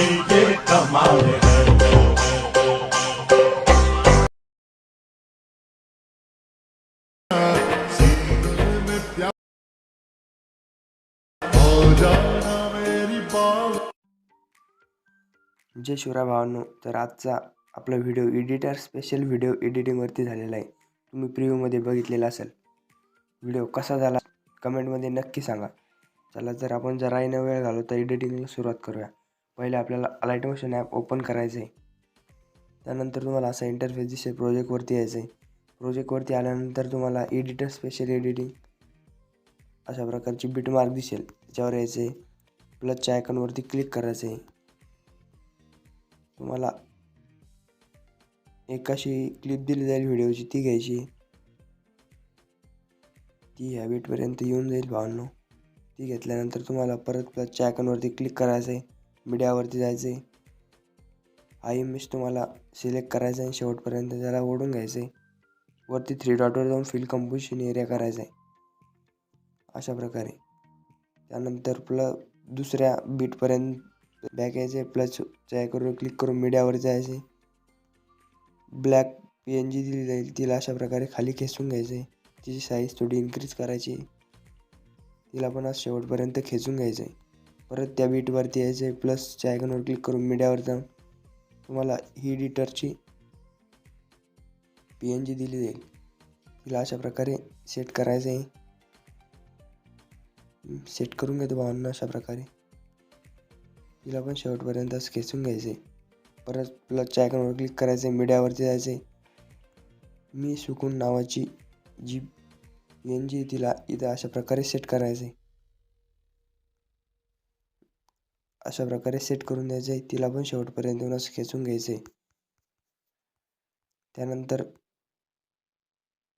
ये कमाल जय शिवराय भावांनो तर आजचा आपला व्हिडिओ एडिटर स्पेशल व्हिडिओ एडिटिंगवरती झालेला आहे. तुम्ही प्रिव्ह्यूमध्ये बघितलेला असेल. व्हिडिओ कसा झाला कमेंटमध्ये नक्की सांगा. चला जर आपण जराही न वेळ घालवता एडिटिंगला सुरुवात करूया. पहिले आपल्याला लाइट मोशन ॲप ओपन करायचं आहे त्यानंतर तुम्हाला असा इंटरफेस दिसेल प्रोजेक्टवरती यायचं आहे प्रोजेक्टवरती आल्यानंतर तुम्हाला एडिटर स्पेशल एडिटिंग अशा प्रकारची बिट मार्क दिसेल. त्याच्यावर यायचं आहे प्लसच्या आयकॉनवरती क्लिक करायचं आहे तुम्हाला एक अशी क्लिप दिली जाईल व्हिडिओची ती घ्यायची. ती ह्या बीटपर्यंत येऊन जाईल भावांनो. ती घेतल्यानंतर तुम्हाला परत प्लसच्या आयकॉनवरती क्लिक करायचं आहे मीडियावरती जायचं आहे हा इमेज तुम्हाला सिलेक्ट करायचा आहे शेवटपर्यंत त्याला ओढून घ्यायचं आहे वरती थ्री डॉटवर जाऊन फिल कंपोजिशन एरिया करायचा आहे अशा प्रकारे. त्यानंतर प्ल दुसऱ्या बीटपर्यंत बॅक यायचे प्लस आयकॉनवर क्लिक करून मीडियावर जायचे ब्लॅक पी एन जी दिली जाईल. तिला अशा प्रकारे खाली खेचून घ्यायचं आहे तिची साईज थोडी इन्क्रीज करायची तिला पण आज शेवटपर्यंत खेचून घ्यायचं आहे परत त्या बीटवरती यायचं आहे. प्लसच्या आयकॉनवर क्लिक करून मीडियावर जाऊन तुम्हाला ही एडिटरची पी एन जी दिली जाईल. तिला अशा प्रकारे सेट करायचं आहे सेट करून घेतो भावांना अशा प्रकारे. तिला पण शेवटपर्यंत खेचून घ्यायचं आहे परत प्लसच्या आयकॉनवर क्लिक करायचं आहे मीडियावरती जायचं आहे मी सुकून नावाची जी पी एन जी तिला इथं अशा प्रकारे सेट करायचं आहे अशा प्रकारे सेट करून द्यायचं. आहे तिला पण शेवटपर्यंत येऊन असं खेचून घ्यायचं. आहे त्यानंतर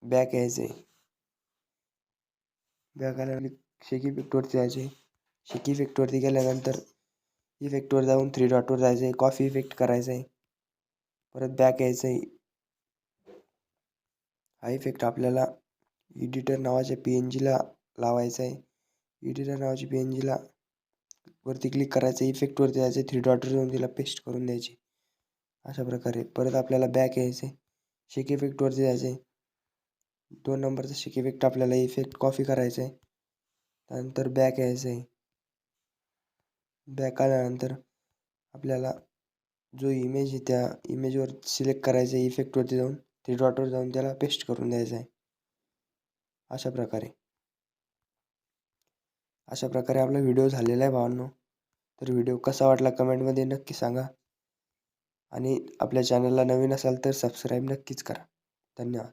बॅक यायचं. आहे बॅक आल्यानंतर शेकी इफेक्टवरती जायचं. आहे शेकी इफेक्टवरती गेल्यानंतर इफेक्टवर जाऊन थ्री डॉटवर जायचं. आहे कॉफी इफेक्ट करायचं. आहे परत बॅक यायचं. आहे हा इफेक्ट आपल्याला एडिटर नावाच्या पी एन जीला लावायचा आहे. एडिटर नावाची पी एन जीला वरती क्लिक करायचं इफेक्टवरती जायचं थ्री डॉटवर जाऊन तिला पेस्ट करून द्यायची. अशा प्रकारे. परत आपल्याला बॅक यायचं आहे शेक इफेक्टवरती जायचं आहे दोन नंबरचा शेक इफेक्ट आपल्याला इफेक्ट कॉफी करायचा आहे त्यानंतर बॅक यायचं आहे बॅक आल्यानंतर आपल्याला जो इमेज आहे त्या इमेजवर सिलेक्ट करायचं आहे इफेक्टवरती जाऊन थ्री डॉटवर जाऊन त्याला पेस्ट करून द्यायचं आहे अशा प्रकारे. अशा प्रकारे आपला व्हिडिओ झालेला आहे भावांनो. तर व्हिडिओ कसा वाटला कमेंटमध्ये नक्की सांगा. आणि आपल्या चॅनलला नवीन असाल तर सबस्क्राईब नक्कीच करा. धन्यवाद.